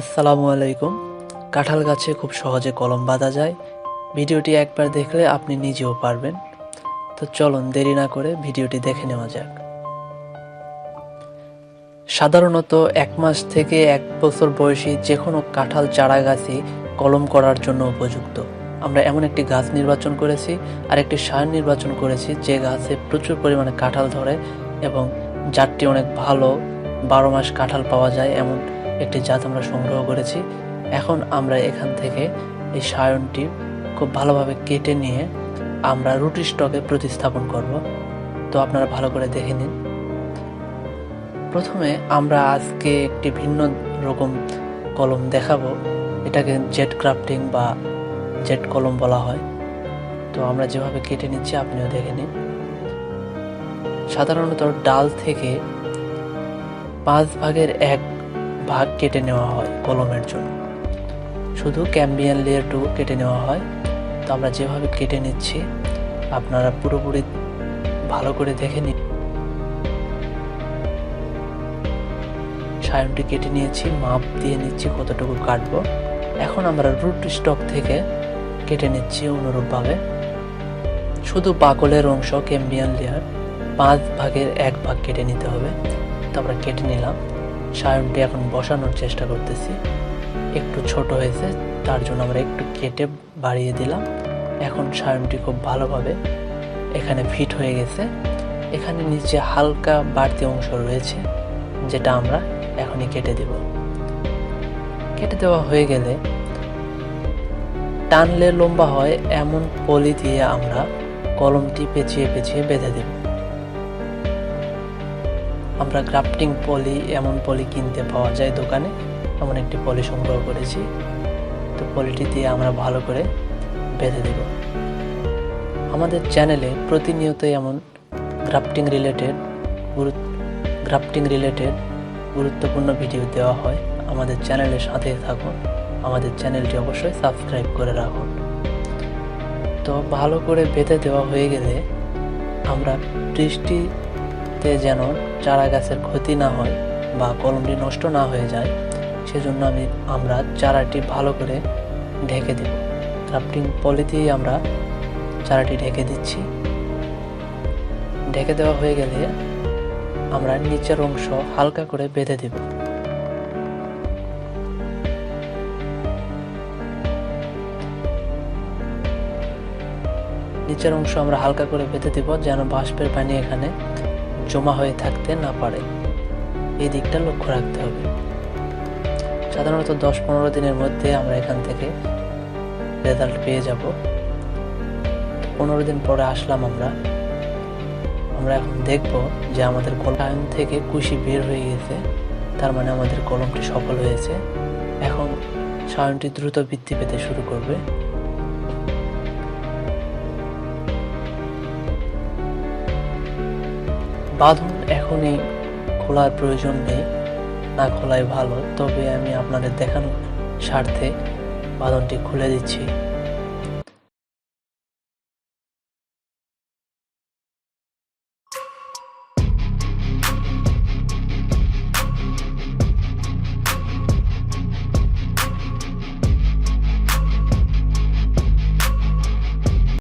আসসালামু আলাইকুম। কাঁঠাল গাছে খুব সহজে কলম বাঁধা যায়। ভিডিওটি একবার দেখলে আপনি নিজেও পারবেন। তো চলুন দেরি না করে ভিডিওটি দেখে নেওয়া যাক। সাধারণত এক মাস থেকে এক বছর বয়সী যে কোনো কাঁঠাল চারা গাছই কলম করার জন্য উপযুক্ত। আমরা এমন একটি গাছ নির্বাচন করেছি আর একটি সার নির্বাচন করেছি যে গাছে প্রচুর পরিমাণে কাঁঠাল ধরে এবং জাতটি অনেক ভালো বারো মাস কাঁঠাল পাওয়া যায় এমন একটি জাত আমরা সংগ্রহ করেছি। এখন আমরা এখান থেকে এই সায়নটি খুব ভালোভাবে কেটে নিয়ে আমরা রুটি স্টকে প্রতিস্থাপন করব। তো আপনারা ভালো করে দেখে নিন। প্রথমে আমরা আজকে একটি ভিন্ন রকম কলম দেখাবো। এটাকে জেট ক্রাফটিং বা জেট কলম বলা হয়। তো আমরা যেভাবে কেটে নিচ্ছি, আপনিও দেখে নিন। সাধারণত ডাল থেকে পাঁচ ভাগের এক ভাগ কেটে নেওয়া হয় কলমের জন্য। শুধু ক্যাম্বিয়ান লেয়ারটুকু কেটে নেওয়া হয়। তো আমরা যেভাবে কেটে নিচ্ছি, আপনারা পুরোপুরি ভালো করে দেখে নিন সায়নটি কেটে নিয়েছি, মাপ দিয়ে নিচ্ছি কতটুকু কাটবো। এখন আমরা রুট স্টক থেকে কেটে নিচ্ছি অনুরূপভাবে। শুধু বাকলের অংশ, ক্যাম্বিয়ান লেয়ার, পাঁচ ভাগের এক ভাগ কেটে নিতে হবে। তো আমরা কেটে নিলাম। সায়নটি এখন বসানোর চেষ্টা করতেছি। একটু ছোট হয়েছে, তার জন্য আমরা একটু কেটে বাড়িয়ে দিলাম। এখন সায়নটি খুব ভালোভাবে এখানে ফিট হয়ে গেছে। এখানে নিচে হালকা বাড়তি অংশ রয়েছে, যেটা আমরা এখনই কেটে দেব। কেটে দেওয়া হয়ে গেলে টানলে লম্বা হয়, এমন পলি দিয়ে আমরা কলমটি পেঁচিয়ে পেঁচিয়ে বেঁধে দেব। আমরা গ্রাফটিং পলি, এমন পলি কিনতে পাওয়া যায় দোকানে। এমন একটি পলি সংগ্রহ করেছি। তো পলিটি দিয়ে আমরা ভালো করে বেঁধে দেব। আমাদের চ্যানেলে প্রতিনিয়তই এমন গ্রাফটিং রিলেটেড গ্রাফটিং রিলেটেড গুরুত্বপূর্ণ ভিডিও দেওয়া হয়। আমাদের চ্যানেলের সাথে থাকুন। আমাদের চ্যানেলটি অবশ্যই সাবস্ক্রাইব করে রাখুন। তো ভালো করে বেঁধে দেওয়া হয়ে গেলে আমরা বৃষ্টিতে যেন চারা গাছের ক্ষতি না হয় বা কলমটি নষ্ট না হয়ে যায়, সেজন্য আমি, আমরা চারাটি ভালো করে ঢেকে দেব। ক্রাফটিং পলি আমরা চারাটি ঢেকে দিচ্ছি। ঢেকে দেওয়া হয়ে গেলে আমরা নিচের অংশ হালকা করে বেঁধে দেব। নিচের অংশ আমরা হালকা করে বেঁধে দেব যেন বাষ্পের পানি এখানে জমা হয়ে থাকতে না পারে, এই দিকটা লক্ষ্য রাখতে হবে। সাধারণত দশ পনেরো দিনের মধ্যে আমরা এখান থেকে রেজাল্ট পেয়ে যাব। পনেরো দিন পরে আসলাম আমরা। আমরা এখন দেখব যে আমাদের কলম থেকে কুশি বের হয়ে গেছে, তার মানে আমাদের কলমটি সফল হয়েছে। এখন সায়নটি দ্রুত বৃদ্ধি পেতে শুরু করবে। বাঁধন এখনই খোলার প্রয়োজন নেই। না খোলাই ভালো, তবে আমি আপনাদের দেখানোর স্বার্থে বাঁধনটি খুলে দিচ্ছি।